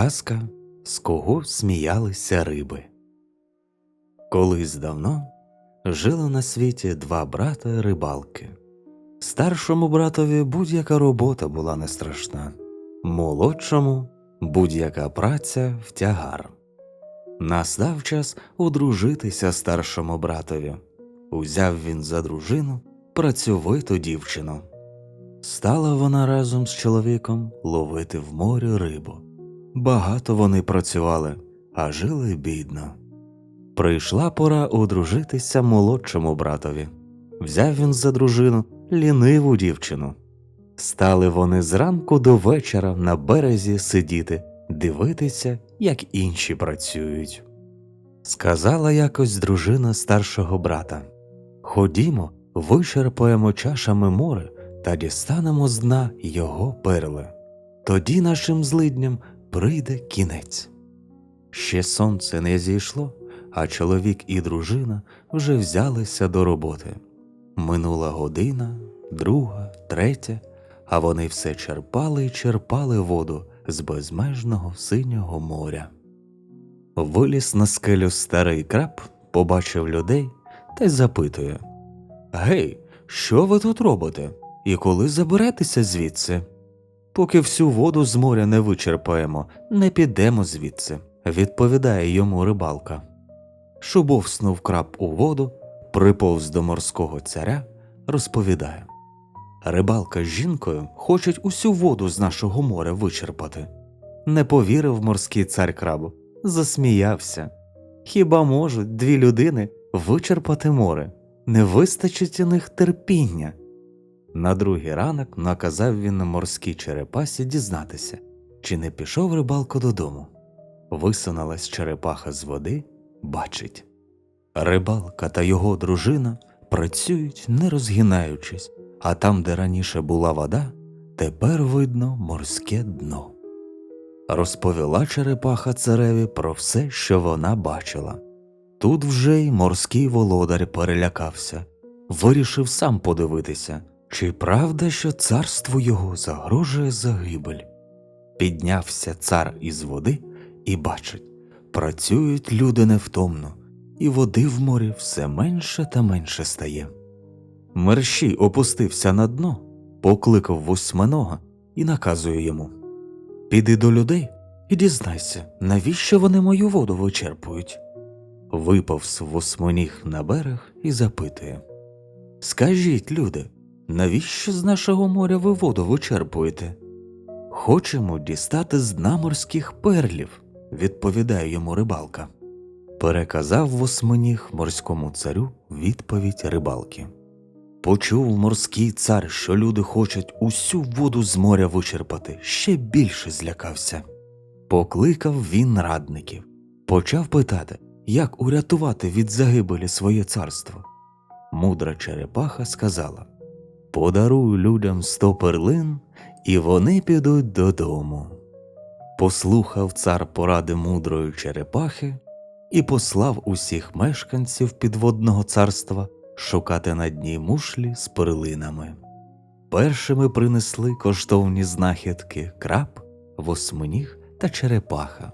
Казка, з кого сміялися риби. Колись давно жили на світі два брата рибалки. Старшому братові будь-яка робота була не страшна, молодшому будь-яка праця в тягар. Настав час одружитися старшому братові. Узяв він за дружину працьовиту дівчину. Стала вона разом з чоловіком ловити в морі рибу. Багато вони працювали, а жили бідно. Прийшла пора одружитися молодшому братові. Взяв він за дружину ліниву дівчину. Стали вони зранку до вечора на березі сидіти, дивитися, як інші працюють. Сказала якось дружина старшого брата Ходімо, вичерпаємо чашами море та дістанемо з дна його перли. Тоді нашим злидням прийде кінець. Ще сонце не зійшло, а чоловік і дружина вже взялися до роботи. Минула година, друга, третя, а вони все черпали й черпали воду з безмежного синього моря. Виліз на скелю старий краб, побачив людей та й запитує Гей, що ви тут робите? І коли заберетеся звідси? Поки всю воду з моря не вичерпаємо, не підемо звідси, відповідає йому рибалка. Шубовснув краб у воду, приповз до морського царя, розповідає Рибалка з жінкою хочуть усю воду з нашого моря вичерпати. Не повірив морський цар крабу, засміявся. Хіба можуть дві людини вичерпати море? Не вистачить у них терпіння. На другий ранок наказав він на морській черепасі дізнатися, чи не пішов рибалко додому. Висунулась черепаха з води, бачить. Рибалка та його дружина працюють, не розгинаючись, а там, де раніше була вода, тепер видно морське дно. Розповіла черепаха цареві про все, що вона бачила. Тут вже й морський володар перелякався, вирішив сам подивитися, чи правда, що царство його загрожує загибель. Піднявся цар із води і бачить, працюють люди невтомно, і води в морі все менше та менше стає. Мерщій опустився на дно, покликав восьминога і наказує йому Піди до людей і дізнайся, навіщо вони мою воду вичерпують. Виповз восьминіг на берег і запитує Скажіть, люди, навіщо з нашого моря ви воду вичерпуєте? Хочемо дістати з дна морських перлів, відповідає йому рибалка. Переказав восьминіг морському царю відповідь рибалки. Почув морський цар, що люди хочуть усю воду з моря вичерпати, ще більше злякався. Покликав він радників, почав питати, як урятувати від загибелі своє царство. Мудра черепаха сказала Подаруй людям сто перлин, і вони підуть додому. Послухав цар поради мудрої черепахи і послав усіх мешканців підводного царства шукати на дні мушлі з перлинами. Першими принесли коштовні знахідки краб, восьминіг та черепаха.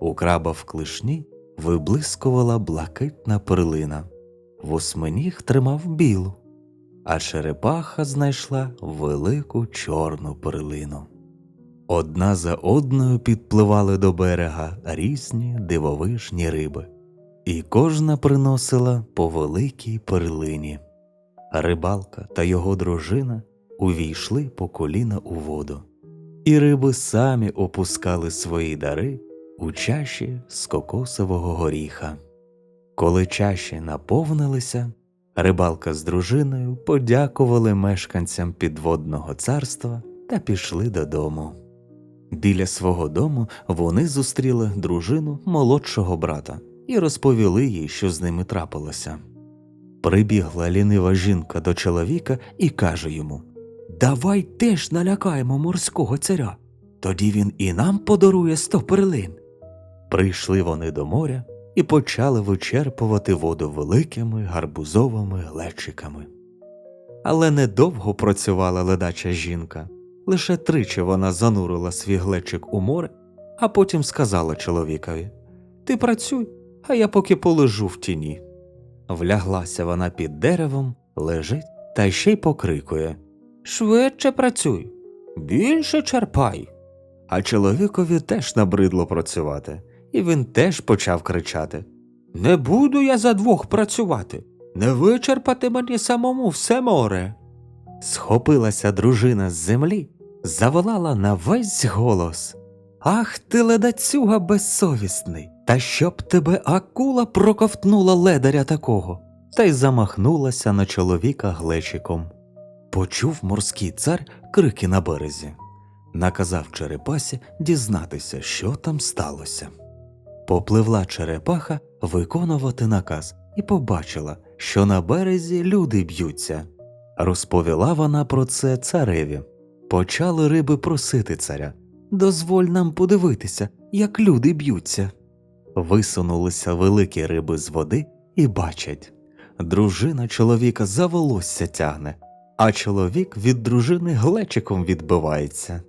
У краба в клишні виблискувала блакитна перлина, восьминіг тримав білу, а черепаха знайшла велику чорну перлину. Одна за одною підпливали до берега різні дивовижні риби, і кожна приносила по великій перлині. Рибалка та його дружина увійшли по коліна у воду, і риби самі опускали свої дари у чаші з кокосового горіха. Коли чаші наповнилися, рибалка з дружиною подякували мешканцям підводного царства та пішли додому. Біля свого дому вони зустріли дружину молодшого брата і розповіли їй, що з ними трапилося. Прибігла лінива жінка до чоловіка і каже йому Давай теж налякаємо морського царя, тоді він і нам подарує сто перлин. Прийшли вони до моря і почали вичерпувати воду великими гарбузовими глечиками. Але недовго працювала ледача жінка. Лише тричі вона занурила свій глечик у море, а потім сказала чоловікові Ти працюй, а я поки полежу в тіні. Вляглася вона під деревом, лежить та ще й покрикує Швидше працюй, більше черпай. А чоловікові теж набридло працювати, і він теж почав кричати Не буду я за двох працювати, не вичерпати мені самому все море. Схопилася дружина з землі, заволала на весь голос. Ах ти ледацюга безсовісний, та щоб тебе акула проковтнула ледаря такого, та й замахнулася на чоловіка глечиком. Почув морський цар крики на березі, наказав черепасі дізнатися, що там сталося. Попливла черепаха виконувати наказ і побачила, що на березі люди б'ються. Розповіла вона про це цареві. Почали риби просити царя Дозволь нам подивитися, як люди б'ються. Висунулися великі риби з води і бачать дружина чоловіка за волосся тягне, а чоловік від дружини глечиком відбивається.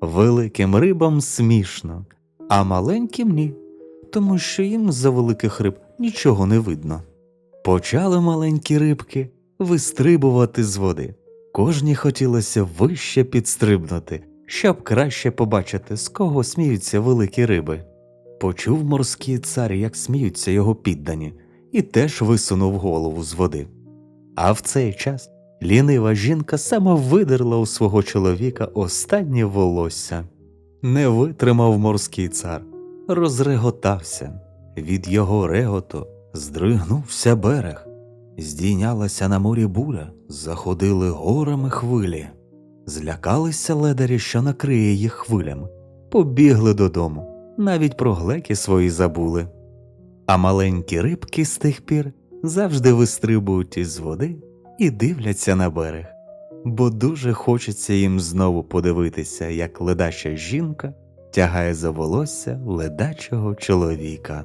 Великим рибам смішно, а маленьким ні, тому що їм за великих риб нічого не видно. Почали маленькі рибки вистрибувати з води. Кожній хотілося вище підстрибнути, щоб краще побачити, з кого сміються великі риби. Почув морський цар, як сміються його піддані, і теж висунув голову з води. А в цей час лінива жінка саме видерла у свого чоловіка останнє волосся. Не витримав морський цар, розреготався. Від його реготу здригнувся берег, здійнялася на морі буря, заходили горами хвилі. Злякалися ледарі, що накриє їх хвилями, побігли додому, навіть про глеки свої забули. А маленькі рибки з тих пір завжди вистрибують із води і дивляться на берег, бо дуже хочеться їм знову подивитися, як ледача жінка тягає за волосся ледачого чоловіка.